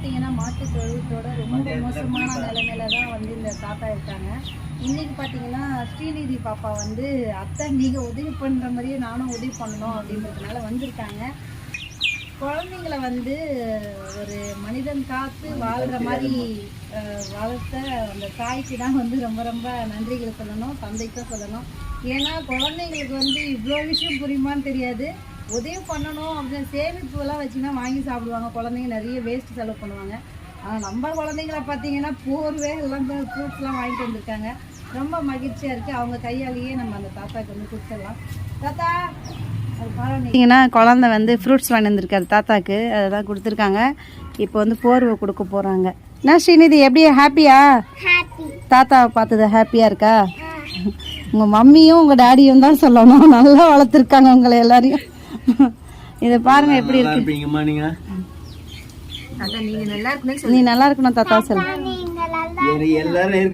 பார்த்தீங்கன்னா மாட்டு தொழுவத்தோட ரொம்ப மோசமான நிலைமையில தான் வந்து இந்த தாத்தா இருக்காங்க. இன்னைக்கு பார்த்தீங்கன்னா ஸ்ரீநிதி பாப்பா வந்து அத்தை நீங்கள் உதவி பண்ணுற மாதிரியே நானும் உதவி பண்ணணும் அப்படின்றதுனால வந்திருக்காங்க. குழந்தைங்கள வந்து ஒரு மனிதன் காத்து வாழ்கிற மாதிரி வளர்த்த அந்த தாய்க்கு தான் வந்து ரொம்ப ரொம்ப நன்றிகள் சொல்லணும் தந்தைக்கும் சொல்லணும். ஏன்னா குழந்தைங்களுக்கு வந்து இவ்வளோ விஷயம் புரியுமான்னு தெரியாது. உதவி பண்ணணும் அப்படின்னு சேமிப்புலாம் வச்சுன்னா வாங்கி சாப்பிடுவாங்க. குழந்தைங்க நிறைய வேஸ்ட் செலவு பண்ணுவாங்க. ஆனால் நம்ம குழந்தைங்கள பார்த்தீங்கன்னா போர்வே எல்லாம் ஃப்ரூட்ஸ்லாம் வாங்கிட்டு வந்திருக்காங்க. ரொம்ப மகிழ்ச்சியாக இருக்குது அவங்க கையாலேயே நம்ம அந்த தாத்தாக்கு வந்து கொடுத்துடலாம். தாத்தா பார்த்தீங்கன்னா குழந்தை வந்து ஃப்ரூட்ஸ் வாங்கி வந்திருக்காரு தாத்தாக்கு. அதை தான் கொடுத்துருக்காங்க. இப்போ வந்து போர்வை கொடுக்க போகிறாங்க என்ன ஸ்ரீநிதி எப்படி? ஹாப்பியா தாத்தாவை பார்த்தது ஹாப்பியாக இருக்கா? உங்கள் மம்மியும் உங்கள் டாடியும் தான் சொல்லணும். நல்லா வளர்த்துருக்காங்க உங்களை எல்லாரையும். இதை பாருங்க எப்படி இருக்கு. நீ நல்லா இருக்கணும் தாத்தா சொல்லு. எல்லாரும்